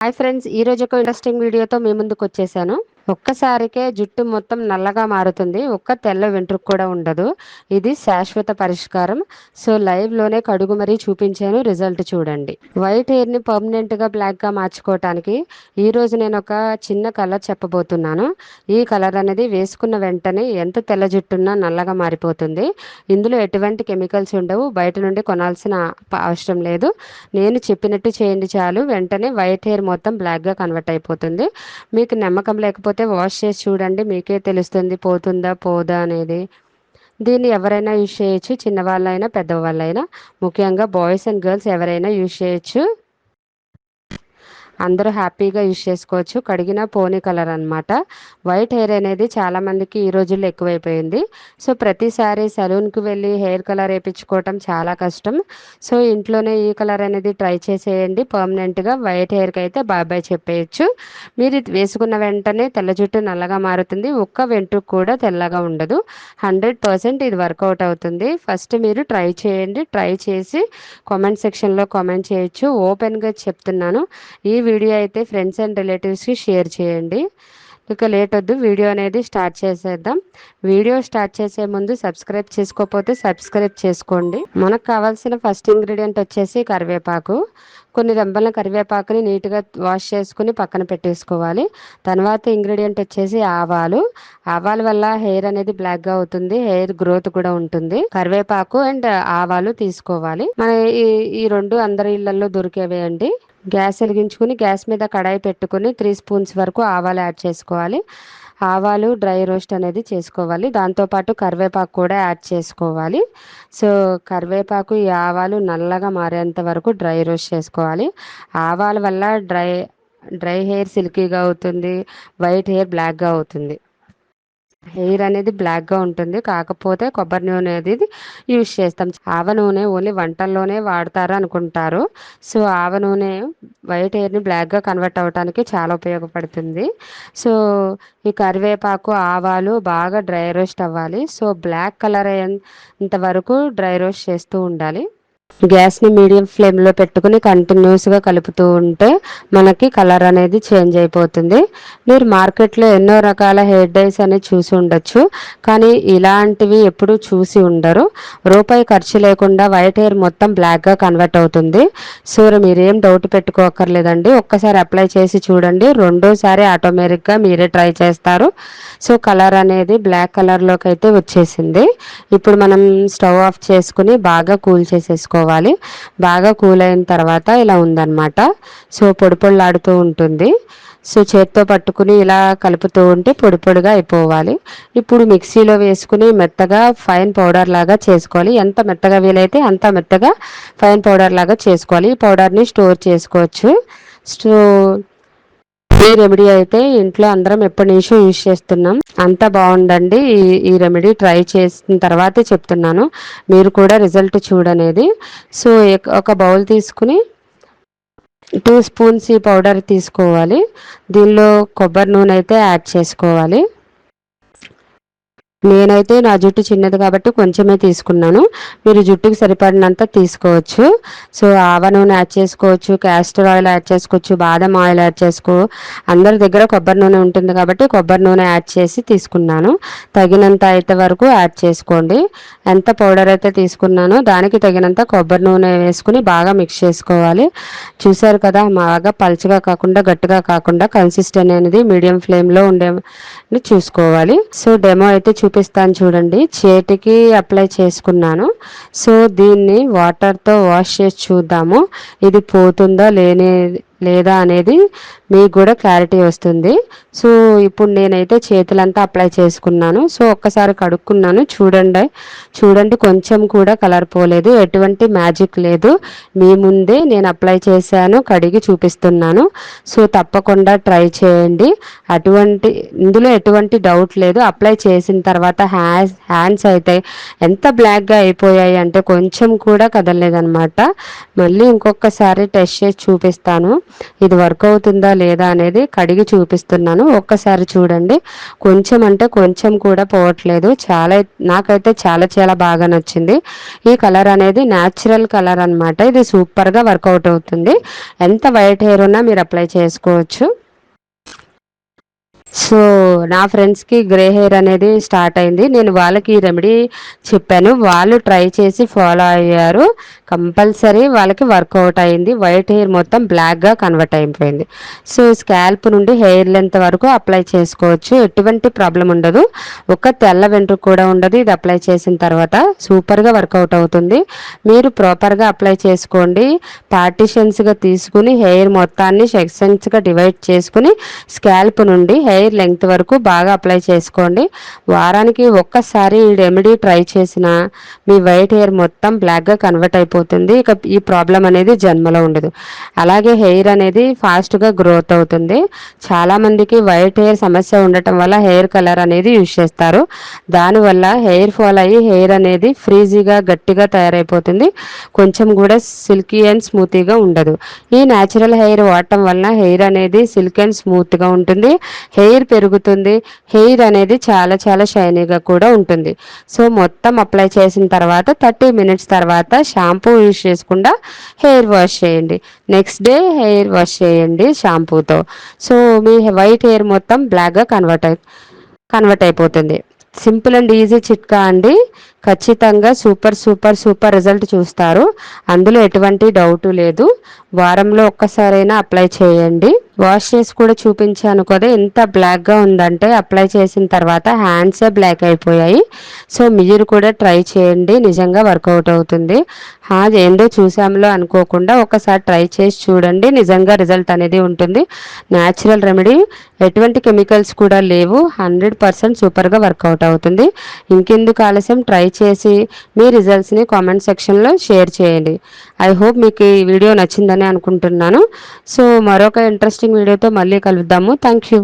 Hi friends ఈ రోజు ఒక ఇంట్రెస్టింగ్ వీడియోతో మీ ముందుకు వచ్చేసాను ఒక్కసారికే జుట్టు మొత్తం నల్లగా మారుతుంది. ఒక్క తెల్ల వెంట్రుకు కూడా ఉండదు. ఇది శాశ్వత పరిష్కారం. సో లైవ్లోనే కడుగు మరీ చూపించాను. రిజల్ట్ చూడండి. వైట్ హెయిర్ని పర్మనెంట్గా బ్లాక్గా మార్చుకోవటానికి ఈ రోజు నేను ఒక చిన్న కలర్ చెప్పబోతున్నాను. ఈ కలర్ అనేది వేసుకున్న వెంటనే ఎంత తెల్ల జుట్టున్నా నల్లగా మారిపోతుంది. ఇందులో ఎటువంటి కెమికల్స్ ఉండవు. బయట నుండి కొనాల్సిన అవసరం లేదు. నేను చెప్పినట్టు చేయండి చాలు. వెంటనే వైట్ హెయిర్ మొత్తం బ్లాక్గా కన్వర్ట్ అయిపోతుంది. మీకు నమ్మకం లేకపోతే వాష్ చేసి చూడండి మీకే తెలుస్తుంది పోతుందా పోదా అనేది. దీన్ని ఎవరైనా యూజ్ చేయొచ్చు చిన్నవాళ్ళైనా పెద్దవాళ్ళైనా. ముఖ్యంగా బాయ్స్ అండ్ గర్ల్స్ ఎవరైనా యూజ్ చేయొచ్చు. అందరూ హ్యాపీగా యూజ్ చేసుకోవచ్చు. కడిగిన పోనీ కలర్ అనమాట వైట్ హెయిర్ అనేది చాలామందికి ఈ రోజుల్లో ఎక్కువైపోయింది. సో ప్రతిసారి సలూన్కి వెళ్ళి హెయిర్ కలర్ వేయించుకోవటం చాలా కష్టం. సో ఇంట్లోనే ఈ కలర్ అనేది ట్రై చేసేయండి. పర్మనెంట్గా వైట్ హెయిర్కి అయితే బాయ్ బాయ్ చెప్పేయచ్చు. మీరు వేసుకున్న వెంటనే తెల్ల జుట్టు నల్లగా మారుతుంది. ఒక్క వెంట్రుకు కూడా తెల్లగా ఉండదు. హండ్రెడ్ పర్సెంట్ ఇది వర్కౌట్ అవుతుంది. ఫస్ట్ మీరు ట్రై చేయండి. ట్రై చేసి కామెంట్ సెక్షన్లో కామెంట్ చేయొచ్చు. ఓపెన్గా చెప్తున్నాను. ఈ వీడియో అయితే ఫ్రెండ్స్ అండ్ రిలేటివ్స్కి షేర్ చేయండి. ఇక లేట్ వద్దు వీడియో అనేది స్టార్ట్ చేసేద్దాం. వీడియో స్టార్ట్ చేసే ముందు సబ్స్క్రైబ్ చేసుకోకపోతే సబ్స్క్రైబ్ చేసుకోండి. మనకు కావాల్సిన ఫస్ట్ ఇంగ్రీడియంట్ వచ్చేసి కరివేపాకు. కొన్ని రెంబల కరివేపాకుని నీట్గా వాష్ చేసుకుని పక్కన పెట్టేసుకోవాలి. తర్వాత ఇంగ్రీడియంట్ వచ్చేసి ఆవాలు. ఆవాల వల్ల హెయిర్ అనేది బ్లాక్గా అవుతుంది హెయిర్ గ్రోత్ కూడా ఉంటుంది. కరివేపాకు అండ్ ఆవాలు తీసుకోవాలి. మన ఈ ఈ రెండు అందరి ఇళ్ళలో దొరికేవే అండి. గ్యాస్ వెలిగించుకుని గ్యాస్ మీద కడాయి పెట్టుకుని త్రీ స్పూన్స్ వరకు ఆవాలు యాడ్ చేసుకోవాలి. ఆవాలు డ్రై రోస్ట్ అనేది చేసుకోవాలి. దాంతోపాటు కరివేపాకు కూడా యాడ్ చేసుకోవాలి. సో కరివేపాకు ఈ ఆవాలు నల్లగా మారేంత వరకు డ్రై రోస్ట్ చేసుకోవాలి. ఆవాల వల్ల డ్రై డ్రై హెయిర్ సిల్కీగా అవుతుంది వైట్ హెయిర్ బ్లాక్గా అవుతుంది. హెయిర్ అనేది బ్లాక్గా ఉంటుంది. కాకపోతే కొబ్బరి నూనె అనేది యూజ్ చేస్తాం. ఆవ నూనె ఓన్లీ వంటల్లోనే వాడతారు అనుకుంటారు. సో ఆవ నూనె వైట్ హెయిర్ని బ్లాక్గా కన్వర్ట్ అవ్వడానికి చాలా ఉపయోగపడుతుంది. సో ఈ కరివేపాకు ఆవాలు బాగా డ్రై రోస్ట్ అవ్వాలి. సో బ్లాక్ కలర్ అయ్యేంత వరకు డ్రై రోస్ట్ చేస్తూ ఉండాలి. గ్యాస్ని మీడియం ఫ్లేమ్లో పెట్టుకుని కంటిన్యూస్గా కలుపుతూ ఉంటే మనకి కలర్ అనేది చేంజ్ అయిపోతుంది. మీరు మార్కెట్లో ఎన్నో రకాల హెయిర్ డైస్ అనేది చూసి ఉండొచ్చు. కానీ ఇలాంటివి ఎప్పుడు చూసి ఉండరు. రూపాయి ఖర్చు లేకుండా వైట్ హెయిర్ మొత్తం బ్లాక్గా కన్వర్ట్ అవుతుంది. సో మీరేం డౌట్ పెట్టుకోకర్లేదండి ఒక్కసారి అప్లై చేసి చూడండి. రెండోసారి ఆటోమేటిక్గా మీరే ట్రై చేస్తారు. సో కలర్ అనేది బ్లాక్ కలర్లోకి అయితే వచ్చేసింది. ఇప్పుడు మనం స్టవ్ ఆఫ్ చేసుకుని బాగా కూల్ చేసేసుకోవాలి. పెట్టుకోవాలి బాగా కూల్ అయిన తర్వాత ఇలా ఉందన్నమాట. సో పొడి పొడిలాడుతూ ఉంటుంది. సో చేత్తో పట్టుకుని ఇలా కలుపుతూ ఉంటే పొడి పొడిగా అయిపోవాలి. ఇప్పుడు మిక్సీలో వేసుకుని మెత్తగా ఫైన్ పౌడర్ లాగా చేసుకోవాలి. ఎంత మెత్తగా వీలైతే అంత మెత్తగా ఫైన్ పౌడర్ లాగా చేసుకోవాలి. ఈ పౌడర్ని స్టోర్ చేసుకోవచ్చు. స్టో ఈ రెమెడీ అయితే ఇంట్లో అందరం ఎప్పటి నుంచో యూజ్ చేస్తున్నాం. అంత బాగుండండి ఈ ఈ రెమెడీ ట్రై చేసిన తర్వాతే చెప్తున్నాను. మీరు కూడా రిజల్ట్ చూడనేది. సో ఒక బౌల్ తీసుకుని టూ స్పూన్స్ ఈ పౌడర్ తీసుకోవాలి. దీనిలో కొబ్బరి నూనె అయితే యాడ్ చేసుకోవాలి. నేనైతే నా జుట్టు చిన్నది కాబట్టి కొంచెమే తీసుకున్నాను. మీరు జుట్టుకి సరిపడినంత తీసుకోవచ్చు. సో ఆవ నూనె యాడ్ చేసుకోవచ్చు క్యాస్టర్ ఆయిల్ యాడ్ చేసుకోవచ్చు బాదం ఆయిల్ యాడ్ చేసుకో అందరి దగ్గర కొబ్బరి నూనె ఉంటుంది కాబట్టి కొబ్బరి నూనె యాడ్ చేసి తీసుకున్నాను. తగినంత అయితే వరకు యాడ్ చేసుకోండి. ఎంత పౌడర్ అయితే తీసుకున్నానో దానికి తగినంత కొబ్బరి నూనె వేసుకుని బాగా మిక్స్ చేసుకోవాలి. చూసారు కదా బాగా పలుచగా కాకుండా గట్టిగా కాకుండా కన్సిస్టెంట్ అనేది మీడియం ఫ్లేమ్లో ఉండే చూసుకోవాలి. సో డెమో అయితే చూపిస్తాను చూడండి. చేతికి అప్లై చేసుకున్నాను. సో దీన్ని వాటర్తో వాష్ చేసి చూద్దాము. ఇది పోతుందా లేని లేదా అనేది మీకు కూడా క్లారిటీ వస్తుంది. సో ఇప్పుడు నేనైతే చేతులంతా అప్లై చేసుకున్నాను. సో ఒక్కసారి కడుక్కున్నాను. చూడండి. చూడండి కొంచెం కూడా కలర్ పోలేదు. ఎటువంటి మ్యాజిక్ లేదు. మీ ముందే నేను అప్లై చేశాను. కడిగి చూపిస్తున్నాను. సో తప్పకుండా ట్రై చేయండి. అటువంటి ఇందులో ఎటువంటి డౌట్ లేదు. అప్లై చేసిన తర్వాత హ్యాండ్స్ హ్యాండ్స్ అయితే ఎంత బ్లాక్గా అయిపోయాయి అంటే కొంచెం కూడా కదలలేదనమాట మళ్ళీ ఇంకొకసారి టెస్ట్ చేసి చూపిస్తాను. ఇది వర్క్ అవుతుందా లేదా అనేది కడిగి చూపిస్తున్నాను. ఒక్కసారి చూడండి. కొంచెం అంటే కొంచెం కూడా పోవట్లేదు. చాలా నాకైతే చాలా చాలా బాగా నచ్చింది. ఈ కలర్ అనేది న్యాచురల్ కలర్ అనమాట ఇది సూపర్గా వర్కౌట్ అవుతుంది. ఎంత వైట్ హెయిర్ ఉన్నా మీరు అప్లై చేసుకోవచ్చు. సో నా ఫ్రెండ్స్కి గ్రే హెయిర్ అనేది స్టార్ట్ అయింది. నేను వాళ్ళకి ఈ రెమెడీ చెప్పాను. వాళ్ళు ట్రై చేసి ఫాలో అయ్యారు. కంపల్సరీ వాళ్ళకి వర్కౌట్ అయింది. వైట్ హెయిర్ మొత్తం బ్లాక్గా కన్వర్ట్ అయిపోయింది. సో స్కాల్ప్ నుండి హెయిర్ లెంత్ వరకు అప్లై చేసుకోవచ్చు. ఎటువంటి ప్రాబ్లం ఉండదు. ఒక తెల్ల వెంట్రుక కూడా ఉండదు. ఇది అప్లై చేసిన తర్వాత సూపర్గా వర్కౌట్ అవుతుంది. మీరు ప్రాపర్గా అప్లై చేసుకోండి. పార్టిషన్స్గా తీసుకుని హెయిర్ మొత్తాన్ని సెక్షన్స్గా డివైడ్ చేసుకుని స్కాల్ప్ నుండి హెయిర్ హెయిర్ లెంగ్త్ వరకు బాగా అప్లై చేసుకోండి. వారానికి ఒక్కసారి ఈ రెమెడీ ట్రై చేసిన మీ వైట్ హెయిర్ మొత్తం బ్లాక్గా కన్వర్ట్ అయిపోతుంది. ఇక ఈ ప్రాబ్లం అనేది జన్మలో ఉండదు. అలాగే హెయిర్ అనేది ఫాస్ట్గా గ్రోత్ అవుతుంది. చాలామందికి వైట్ హెయిర్ సమస్య ఉండటం వల్ల హెయిర్ కలర్ అనేది యూజ్ చేస్తారు. దానివల్ల హెయిర్ ఫాల్ అయ్యి హెయిర్ అనేది ఫ్రీజీగా గట్టిగా తయారైపోతుంది. కొంచెం కూడా సిల్కీ అండ్ స్మూతీగా ఉండదు. ఈ న్యాచురల్ హెయిర్ వాడటం వలన హెయిర్ అనేది సిల్క్ అండ్ స్మూత్గా ఉంటుంది. హెయిర్ హెయిర్ పెరుగుతుంది. హెయిర్ అనేది చాలా చాలా షైనీగా కూడా ఉంటుంది. సో మొత్తం అప్లై చేసిన తర్వాత థర్టీ మినిట్స్ తర్వాత షాంపూ యూజ్ చేసుకుండా హెయిర్ వాష్ చేయండి. నెక్స్ట్ డే హెయిర్ వాష్ చేయండి షాంపూతో. సో మీ వైట్ హెయిర్ మొత్తం బ్లాక్గా కన్వర్ట్ అయి కన్వర్ట్ అయిపోతుంది. సింపుల్ అండ్ ఈజీ చిట్కా అండి. ఖచ్చితంగా సూపర్ సూపర్ సూపర్ రిజల్ట్ చూస్తారు. అందులో ఎటువంటి డౌట్ లేదు. వారంలో ఒక్కసారైనా అప్లై చేయండి. వాష్ చేసి కూడా చూపించాను కదా ఎంత బ్లాక్గా ఉందంటే అప్లై చేసిన తర్వాత హ్యాండ్సే బ్లాక్ అయిపోయాయి. సో మీరు కూడా ట్రై చేయండి. నిజంగా వర్కౌట్ అవుతుంది. ఏందో చూసాములో అనుకోకుండా ఒకసారి ట్రై చేసి చూడండి. నిజంగా రిజల్ట్ అనేది ఉంటుంది. న్యాచురల్ రెమెడీ ఎటువంటి కెమికల్స్ కూడా లేవు. హండ్రెడ్ పర్సెంట్ సూపర్గా వర్కౌట్ అవుతుంది. ఇంకెందుకు ఆలస్యం? ట్రై చేసి మీ రిజల్ట్స్ని కామెంట్ సెక్షన్లో షేర్ చేయండి. ఐ హోప్ మీకు ఈ వీడియో నచ్చిందని అనుకుంటున్నాను. సో మరొక ఇంట్రెస్టింగ్ వీడియోతో మళ్ళీ కలుద్దాము. Thank you.